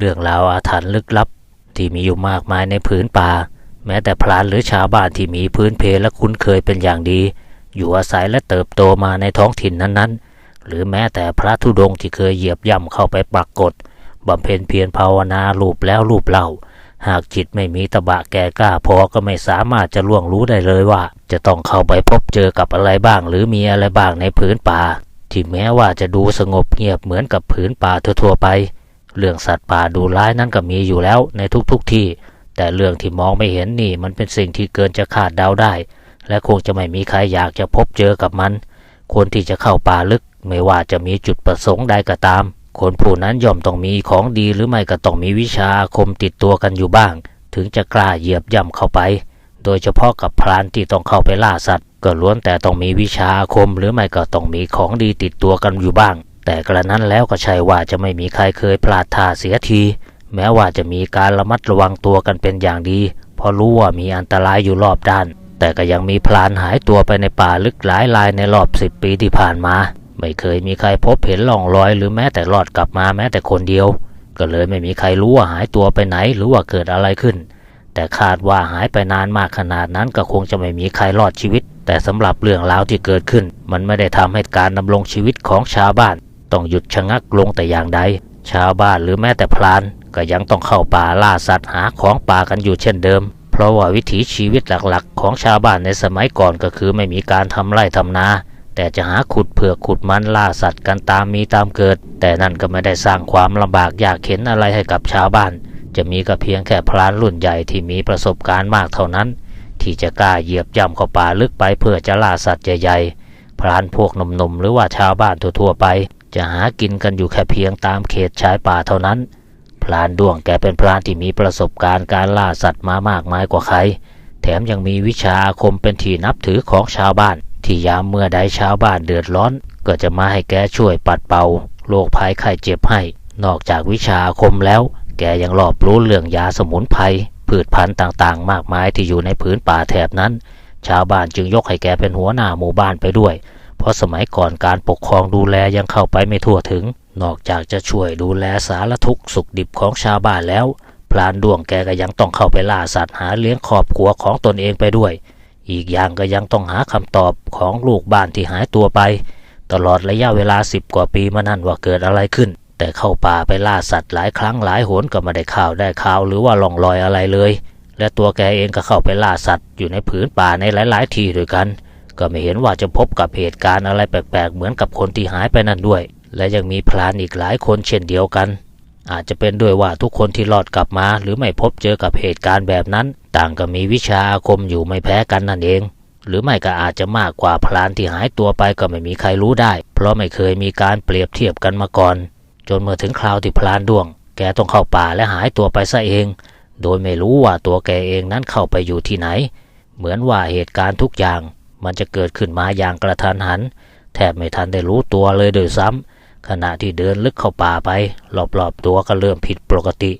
เรื่องราวอาถรรพ์ลึกลับ ที่มีอยู่มากมายในผืนป่า แม้แต่พรานหรือชาวบ้านที่มีพื้นเพและคุ้นเคยเป็นอย่างดี อยู่อาศัยและเติบโตมาในท้องถิ่นนั้นๆ หรือแม้แต่พระธุดงค์ที่เคยเหยียบย่ำเข้าไปปรากฏบำเพ็ญเพียรภาวนาลูบแล้วลูบเล่า หากจิตไม่มีตะบะแก่กล้าพอก็ไม่สามารถจะล่วงรู้ได้เลยว่า จะต้องเข้าไปพบเจอกับอะไรบ้าง หรือมีอะไรบ้างในผืนป่า ที่แม้ว่าจะดูสงบเงียบเหมือนกับผืนป่าทั่วๆไป เรื่องสัตว์ป่าดูร้ายนั้นก็มีอยู่แล้วในทุกๆทที่ แต่เรื่องที่มองไม่เห็นนี่มันเป็นสิ่งที่เกินจะคาดเดาได้ และคงจะไม่มีใครอยากจะพบเจอกับมัน คนที่จะเข้าป่าลึก ไม่ว่าจะมีจุดประสงค์ใดก็ตาม คนผู้นั้นย่อมต้องมีของดีหรือไม่ก็ต้องมีวิชาอาคมติดตัวกันอยู่บ้าง ถึงจะกล้าเหยียบย่ำเข้าไป โดยเฉพาะกับพรานที่ต้องเข้าไปล่าสัตว์ ก็ล้วนแต่ต้องมีวิชาอาคมหรือไม่ก็ต้องมีของดีติดตัวกันอยู่บ้าง แต่กระนั้นแล้วก็ใช่ว่าจะไม่มีใครเคยพลาดท่าเสียที แม้ว่าจะมีการระมัดระวังตัวกันเป็นอย่างดี เพราะรู้ว่ามีอันตรายอยู่รอบด้าน แต่ก็ยังมีพลานหายตัวไปในป่าลึกหลายรายในรอบสิบปีที่ผ่านมา ไม่เคยมีใครพบเห็นล่องรอย หรือแม้แต่รอดกลับมาแม้แต่คนเดียว ก็เลยไม่มีใครรู้ว่าหายตัวไปไหนหรือว่าเกิดอะไรขึ้น แต่คาดว่าหายไปนานมากขนาดนั้นก็คงจะไม่มีใครรอดชีวิต แต่สำหรับเรื่องราวที่เกิดขึ้น มันไม่ได้ทำให้การดำรงชีวิตของชาวบ้าน ต้องหยุดชะงักลงแต่อย่างใด ชาวบ้านหรือแม้แต่พลาน ก็ยังต้องเข้าป่าล่าสัตว์หาของป่ากันอยู่เช่นเดิม เพราะว่าวิถีชีวิตหลักๆ ของชาวบ้านในสมัยก่อนก็คือไม่มีการทำไร่ทำนาแต่จะหาขุดเผือกขุดมันล่าสัตว์กันตามมีตามเกิด แต่นั่นก็ไม่ได้สร้างความลำบากยากเข็นอะไรให้กับชาวบ้าน จะมีก็เพียงแค่พลานรุ่นใหญ่ที่มีประสบการณ์มากเท่านั้น ที่จะกล้าเหยียบย่ำเข้าป่าลึกไปเพื่อจะล่าสัตว์ใหญ่ๆพลานพวกหนุ่มๆหรือว่าชาวบ้านทั่วๆไป จะหากินกันอยู่แค่เพียงตามเขตชายป่าเท่านั้น พลานด้วงแกเป็นพลานที่มีประสบการณ์การล่าสัตว์มามากมายกว่าใคร แถมยังมีวิชาอาคมเป็นที่นับถือของชาวบ้าน ที่ยามเมื่อใดชาวบ้านเดือดร้อน ก็จะมาให้แกช่วยปัดเป่าโรคภัยไข้เจ็บให้ นอกจากวิชาอาคมแล้ว แกยังรอบรู้เรื่องยาสมุนไพรพืชพันธุ์ต่างๆ มากมายที่อยู่ในพื้นป่าแถบนั้น ชาวบ้านจึงยกให้แกเป็นหัวหน้าหมู่บ้านไปด้วย เพราะสมัยก่อนการปกครองดูแลยังเข้าไปไม่ทั่วถึง นอกจากจะช่วยดูแลสารทุกสุขดิบของชาวบ้านแล้ว พลานดวงแกก็ยังต้องเข้าไปล่าสัตว์หาเลี้ยงครอบครัวของตนเองไปด้วย อีกอย่างก็ยังต้องหาคำตอบของลูกบ้านที่หายตัวไป ตลอดระยะเวลาสิบกว่าปีมานั่นว่าเกิดอะไรขึ้น แต่เข้าป่าไปล่าสัตว์หลายครั้งหลายหนก็ไม่ได้ข่าวได้ข่าวหรือว่าล่องลอยอะไรเลย และตัวแกเองก็เข้าไปล่าสัตว์อยู่ในผืนป่าในหลาย ๆ ที่ด้วยกัน ก็ไม่เห็นว่าจะพบกับเหตุการณ์อะไรแปลกๆ เหมือนกับคนที่หายไปนั่นด้วย และยังมีพลานอีกหลายคนเช่นเดียวกัน อาจจะเป็นด้วยว่าทุกคนที่รอดกลับมา หรือไม่พบเจอกับเหตุการณ์แบบนั้น ต่างก็มีวิชาอาคมอยู่ไม่แพ้กันนั่นเอง หรือไม่ก็อาจจะมากกว่าพลานที่หายตัวไปก็ไม่มีใครรู้ได้ เพราะไม่เคยมีการเปรียบเทียบกันมาก่อน จนเมื่อถึงคราวที่พลานดวง แกต้องเข้าป่าและหายตัวไปซะเอง โดยไม่รู้ว่าตัวแกเองนั้นเข้าไปอยู่ที่ไหน เหมือนว่าเหตุการณ์ทุกอย่าง มันจะเกิดขึ้นมาอย่างกระทันหัน แทบไม่ทันได้รู้ตัวเลยโดยซ้ำขณะที่เดินลึกเข้าป่าไปรอบๆตัวก็เริ่มผิดปกติ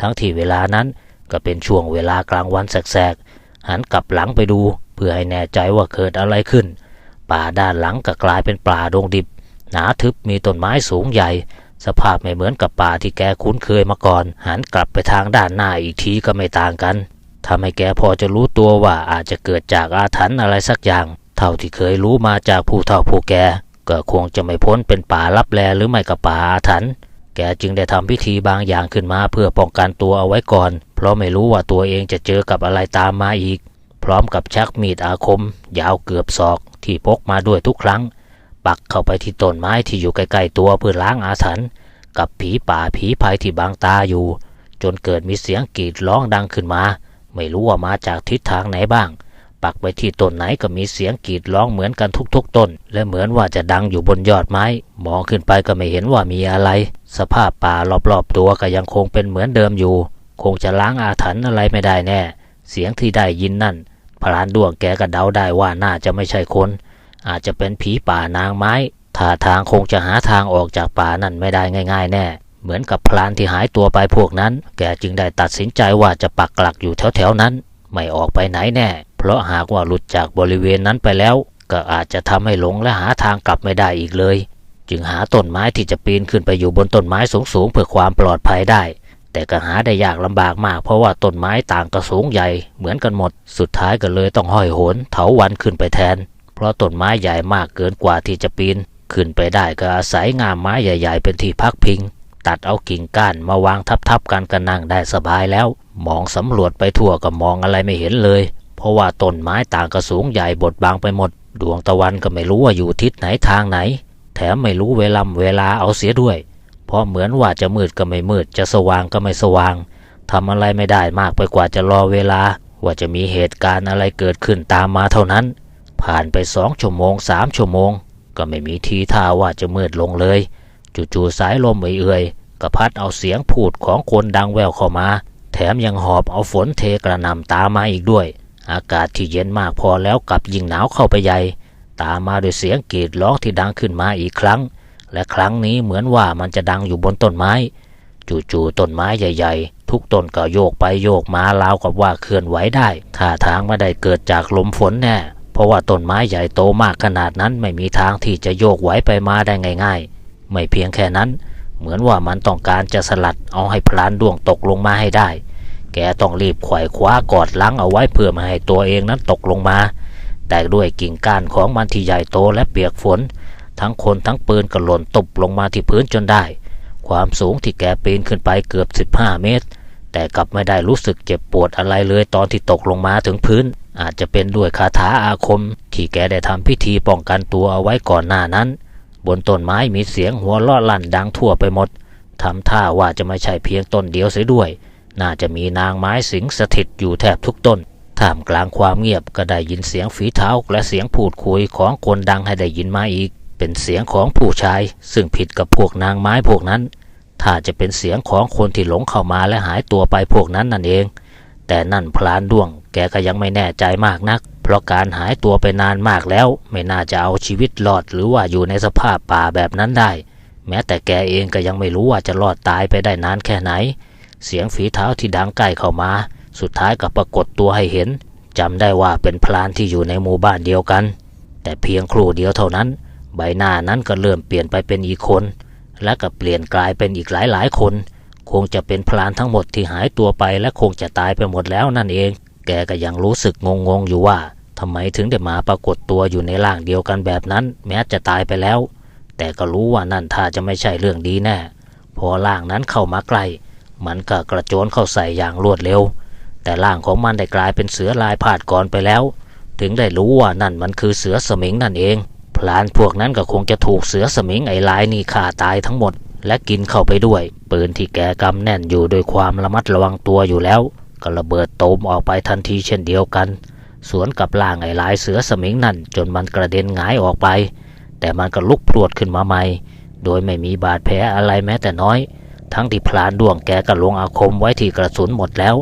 ทั้งที่เวลานั้นก็เป็นช่วงเวลากลางวันแสกๆหันกลับหลังไปดู เพื่อให้แน่ใจว่าเกิดอะไรขึ้น ป่าด้านหลังก็กลายเป็นป่าดงดิบ หนาทึบมีต้นไม้สูงใหญ่ สภาพไม่เหมือนกับป่าที่แกคุ้นเคยมาก่อน หันกลับไปทางด้านหน้าอีกทีก็ไม่ต่างกัน ทำให้แกพอจะรู้ตัวว่าอาจจะเกิดจากอาถรรพ์อะไรสักอย่าง เท่าที่เคยรู้มาจากผู้เฒ่าผู้แกก็คงจะไม่พ้นเป็นป่าลับแลหรือไม่ก็ป่าอาถรรพ์แกจึงได้ทำพิธีบางอย่างขึ้นมาเพื่อป้องกันตัวเอาไว้ก่อน เพราะไม่รู้ว่าตัวเองจะเจอกับอะไรตามมาอีก พร้อมกับชักมีดอาคม ยาวเกือบศอก ที่พกมาด้วยทุกครั้ง ปักเข้าไปที่ต้นไม้ที่อยู่ใกล้ๆตัวเพื่อล้างอาถรรพ์กับผีป่าผีภัยที่บังตาอยู่ จนเกิดมีเสียงกรีดร้องดังขึ้นมา ไม่รู้ว่ามาจากทิศทางไหนบ้าง ปักไปที่ต้นไหนก็มีเสียงกรีดร้องเหมือนกันทุกๆต้น และเหมือนว่าจะดังอยู่บนยอดไม้ มองขึ้นไปก็ไม่เห็นว่ามีอะไร สภาพป่ารอบๆตัวก็ยังคงเป็นเหมือนเดิมอยู่ คงจะล้างอาถรรพ์อะไรไม่ได้แน่ เสียงที่ได้ยินนั่นพรานดวงแกก็เดาได้ว่าน่าจะไม่ใช่คน อาจจะเป็นผีป่านางไม้ท่าทางคงจะหาทางออกจากป่านั่นไม่ได้ง่าย ๆ แน่ เหมือนกับพลานที่หายตัวไปพวกนั้น แกจึงได้ตัดสินใจว่าจะปักหลักอยู่แถวๆนั้น ไม่ออกไปไหนแน่ เพราะหากว่าหลุดจากบริเวณนั้นไปแล้ว ก็อาจจะทำให้หลงและหาทางกลับไม่ได้อีกเลย จึงหาต้นไม้ที่จะปีนขึ้นไปอยู่บนต้นไม้สูงๆเพื่อความปลอดภัยได้ แต่ก็หาได้ยากลำบากมาก เพราะว่าต้นไม้ต่างกระสูงใหญ่เหมือนกันหมด สุดท้ายก็เลยต้องห้อยโหนเถาวันขึ้นไปแทน เพราะต้นไม้ใหญ่มากเกินกว่าที่จะปีน ขึ้นไปได้ก็อาศัยงามไม้ใหญ่ ๆ เป็นที่พักพิง ตัดเอากิ่งก้านมาวางทับๆกันก็นั่งได้สบายแล้ว มองสำรวจไปทั่วก็มองอะไรไม่เห็นเลย เพราะว่าต้นไม้ต่างกระสูงใหญ่บดบังไปหมด ดวงตะวันก็ไม่รู้ว่าอยู่ทิศไหนทางไหน แถมไม่รู้เวลาเวลาเอาเสียด้วย เพราะเหมือนว่าจะมืดก็ไม่มืด จะสว่างก็ไม่สว่างทำอะไรไม่ได้มากไปกว่าจะรอเวลา ว่าจะมีเหตุการณ์อะไรเกิดขึ้นตามมาเท่านั้น ผ่านไปสองชั่วโมงสามชั่วโมง ก็ไม่มีทีท่าว่าจะมืดลงเลย จู่ๆสายลมเอื่อยๆก็พัดเอาเสียงพูดของคนดังแววเข้ามา แถมยังหอบเอาฝนเทกระหน่ำตามมาอีกด้วย อากาศที่เย็นมากพอแล้วกลับยิ่งหนาวเข้าไปใหญ่ ตามมาด้วยเสียงกรีดร้องที่ดังขึ้นมาอีกครั้ง และครั้งนี้เหมือนว่ามันจะดังอยู่บนต้นไม้จู่ๆต้นไม้ใหญ่ๆ ทุกต้นก็โยกไปโยกมาราวกับว่าเคลื่อนไหวได้ท่าทางไม่ได้เกิดจากลมฝนแน่ เพราะว่าต้นไม้ใหญ่โตมากขนาดนั้นไม่มีทางที่จะโยกไหวไปมาได้ง่าย ๆ ไม่เพียงแค่นั้น เหมือนว่ามันต้องการจะสลัดเอาให้พลานดวงตกลงมาให้ได้ แกต้องรีบไขว่คว้ากอดลังเอาไว้เพื่อไม่ให้ตัวเองนั้นตกลงมา แต่ด้วยกิ่งก้านของมันที่ใหญ่โตและเปียกฝน ทั้งคนทั้งปืนก็หล่นตบลงมาที่พื้นจนได้ ความสูงที่แกปีนขึ้นไปเกือบ 15 เมตร แต่กลับไม่ได้รู้สึกเจ็บปวดอะไรเลยตอนที่ตกลงมาถึงพื้น อาจจะเป็นด้วยคาถาอาคม ที่แกได้ทำพิธีป้องกันตัวเอาไว้ก่อนหน้านั้น บนต้นไม้มีเสียงหัวเราะลั่นดังทั่วไปหมดทำท่าว่าจะไม่ใช่เพียงต้นเดียวเสียด้วย น่าจะมีนางไม้สิงสถิตอยู่แทบทุกต้น ท่ามกลางความเงียบก็ได้ยินเสียงฝีเท้าและเสียงพูดคุยของคนดังให้ได้ยินมาอีก เป็นเสียงของผู้ชาย ซึ่งผิดกับพวกนางไม้พวกนั้น ถ้าจะเป็นเสียงของคนที่หลงเข้ามาและหายตัวไปพวกนั้นนั่นเอง แต่นั่นพลานด้วง แกก็ยังไม่แน่ใจมากนัก เพราะการหายตัวไปนานมากแล้ว ไม่น่าจะเอาชีวิตรอดหรือว่าอยู่ในสภาพป่าแบบนั้นได้ แม้แต่แกเองก็ยังไม่รู้ว่าจะรอดตายไปได้นานแค่ไหน เสียงฝีเท้าที่ดังใกล้เข้ามา สุดท้ายก็ปรากฏตัวให้เห็นจำได้ว่าเป็นพลานที่อยู่ในหมู่บ้านเดียวกัน แต่เพียงครู่เดียวเท่านั้น ใบหน้านั้นก็เริ่มเปลี่ยนไปเป็นอีกคน และก็เปลี่ยนกลายเป็นอีกหลายๆคน คงจะเป็นพลานทั้งหมดที่หายตัวไปและคงจะตายไปหมดแล้วนั่นเอง แกก็ยังรู้สึกงงๆอยู่ว่าทำไมถึงได้มาปรากฏตัวอยู่ในร่างเดียวกันแบบนั้น แม้จะตายไปแล้ว แต่ก็รู้ว่านั่นถ้าจะไม่ใช่เรื่องดีแน่ พอร่างนั้นเข้ามาใกล้มันก็กระโจนเข้าใส่อย่างรวดเร็ว แต่ร่างของมันได้กลายเป็นเสือลายพาดก่อนไปแล้ว ถึงได้รู้ว่านั่นมันคือเสือสมิงนั่นเอง พลานพวกนั้นก็คงจะถูกเสือสมิงไอ้ลายนี่ฆ่าตายทั้งหมด และกินเข้าไปด้วย ปืนที่แกกำแน่นอยู่โดวยความระมัดระวังตัวอยู่แล้ว ก็ระเบิดโตมออกไปทันทีเช่นเดียวกัน สวนกับร่างไอ้หลายเสือสมิงนั่นจนมันกระเด็นหงายออกไป แต่มันก็ลุกพรวดขึ้นมาใหม่ โดยไม่มีบาดแผลอะไรแม้แต่น้อย ทั้งที่พลานดวงแกก็ลงอาคมไว้ที่กระสุนหมดแล้ว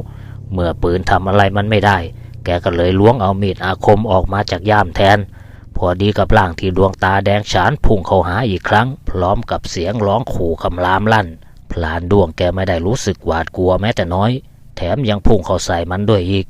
เมื่อปืนทำอะไรมันไม่ได้ แกก็เลยล้วงเอามีดอาคมออกมาจากย่ามแทน พอดีกับร่างที่ดวงตาแดงฉานพุ่งเข้าหาอีกครั้ง พร้อมกับเสียงร้องขู่คำรามลั่นพลานดวงแกไม่ได้รู้สึกหวาดกลัวแม้แต่น้อย แถมยังพุ่งเข้าใส่มันด้วยอีก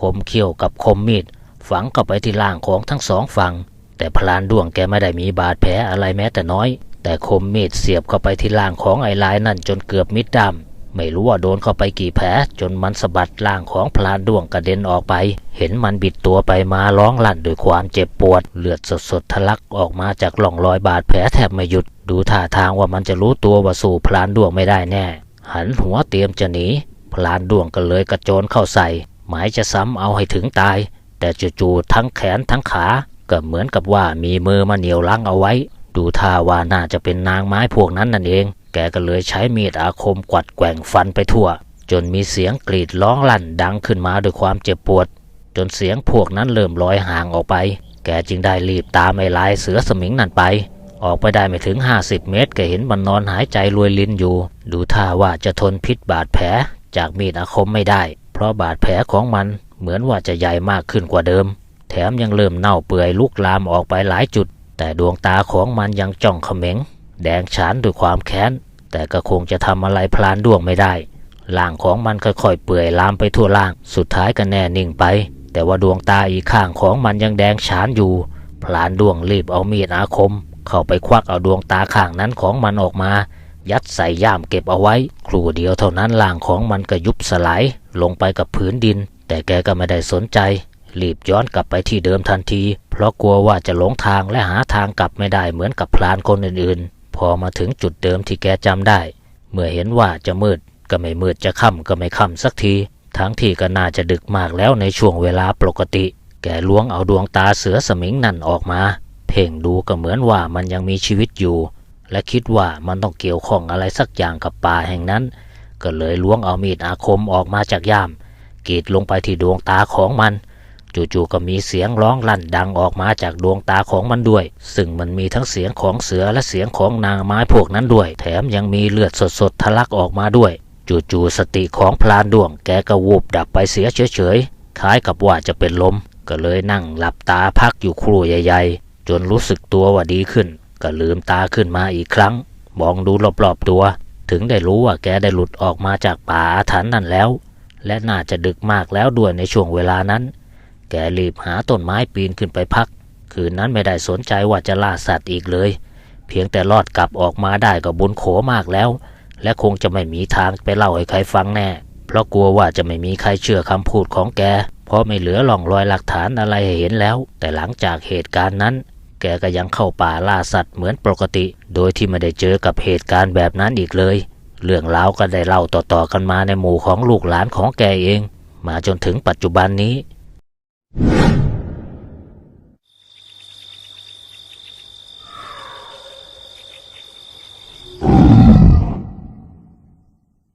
คมเขี้ยวกับคมมีดฝังเข้าไปที่ร่างของทั้งสองฝั่ง แต่พลานดวงแกไม่ได้มีบาดแผลอะไรแม้แต่น้อย แต่คมมีดเสียบเข้าไปที่ร่างของไอ้ลายนั่นจนเกือบมิดดำไม่รู้ว่าโดนเข้าไปกี่แผลจนมันสะบัดร่างของพลานดวงกระเด็นออกไป เห็นมันบิดตัวไปมาร้องลั่นด้วยความเจ็บปวด เลือดสดๆทะลักออกมาจากร่องรอยบาดแผลแทบไม่หยุด ดูท่าทางว่ามันจะรู้ตัวว่าสู้พลานดวงไม่ได้แน่ หันหัวเตรียมจะหนี พลานดวงก็เลยกระโจนเข้าใส่ หมายจะซ้ำเอาให้ถึงตาย แต่จู่ๆทั้งแขนทั้งขา ก็เหมือนกับว่ามีมือมาเหนียวลังเอาไว้ ดูท่าว่าน่าจะเป็นนางไม้พวกนั้นนั่นเอง แกก็เลยใช้มีดอาคมกวัดแกว่งฟันไปทั่ว จนมีเสียงกรีดร้องลั่นดังขึ้นมาด้วยความเจ็บปวด จนเสียงพวกนั้นเริ่มลอยห่างออกไป แกจึงได้รีบตามไอ้ลายเสือสมิงนั่นไปออกไปได้ไม่ถึง 50 เมตร ก็เห็นมันนอนหายใจรวยลินอยู่ ดูท่าว่าจะทนพิษบาดแผล จากมีดอาคมไม่ได้ เพราะบาดแผลของมันเหมือนว่าจะใหญ่มากขึ้นกว่าเดิม แถมยังเริ่มเน่าเปื่อยลุกลามออกไปหลายจุด แต่ดวงตาของมันยังจ้องเขม็ง แดงฉานด้วยความแค้น แต่ก็คงจะทำอะไรพลานด้วงไม่ได้ร่างของมันค่อยๆเปื่อยลามไปทั่วร่าง สุดท้ายก็แน่นิ่งไป แต่ว่าดวงตาอีกข้างของมันยังแดงฉานอยู่ พลานดวงรีบเอามีดอาคม เข้าไปควักเอาดวงตาข้างนั้นของมันออกมา ยัดใส่ย่ามเก็บเอาไว้ ครู่เดียวเท่านั้นร่างของมันก็ยุบสลาย ลงไปกับผืนดิน แต่แกก็ไม่ได้สนใจ รีบย้อนกลับไปที่เดิมทันที เพราะกลัวว่าจะหลงทางและหาทางกลับไม่ได้เหมือนกับพลานคนอื่นๆ พอมาถึงจุดเดิมที่แกจำได้ เมื่อเห็นว่าจะมืดก็ไม่มืดจะค่ำก็ไม่ค่ำสักที ทั้งที่ก็น่าจะดึกมากแล้วในช่วงเวลาปกติ แกล้วงเอาดวงตาเสือสมิงนั่นออกมา เพ่งดูก็เหมือนว่ามันยังมีชีวิตอยู่ และคิดว่ามันต้องเกี่ยวข้องอะไรสักอย่างกับป่าแห่งนั้น ก็เลยล้วงเอามีดอาคมออกมาจากย่ามกรีดลงไปที่ดวงตาของมัน จู่ๆก็มีเสียงร้องลั่นดังออกมาจากดวงตาของมันด้วย ซึ่งมันมีทั้งเสียงของเสือและเสียงของนางไม้พวกนั้นด้วย แถมยังมีเลือดสดๆทะลักออกมาด้วย จู่ๆสติของพลานดวงแกก็วูบดับไปเสียเฉยๆ คล้ายกับว่าจะเป็นลม ก็เลยนั่งหลับตาพักอยู่ครู่ใหญ่ ๆ จนรู้สึกตัวว่าดีขึ้น ก็ลืมตาขึ้นมาอีกครั้ง มองดูรอบๆตัว ถึงได้รู้ว่าแกได้หลุดออกมาจากป่าอาถรรพ์นั่นแล้ว และน่าจะดึกมากแล้วด้วยในช่วงเวลานั้น แกรีบหาต้นไม้ปีนขึ้นไปพัก คืนนั้นไม่ได้สนใจว่าจะล่าสัตว์อีกเลย เพียงแต่รอดกลับออกมาได้ก็บุญโขมากแล้ว และคงจะไม่มีทางไปเล่าให้ใครฟังแน่ เพราะกลัวว่าจะไม่มีใครเชื่อคำพูดของแก เพราะไม่เหลือร่องรอยหลักฐานอะไรให้เห็นแล้ว แต่หลังจากเหตุการณ์นั้น แกก็ยังเข้าป่าล่าสัตว์เหมือนปกติ โดยที่ไม่ได้เจอกับเหตุการณ์แบบนั้นอีกเลย เรื่องราวก็ได้เล่าต่อๆกันมาในหมู่ของลูกหลานของแกเอง มาจนถึงปัจจุบันนี้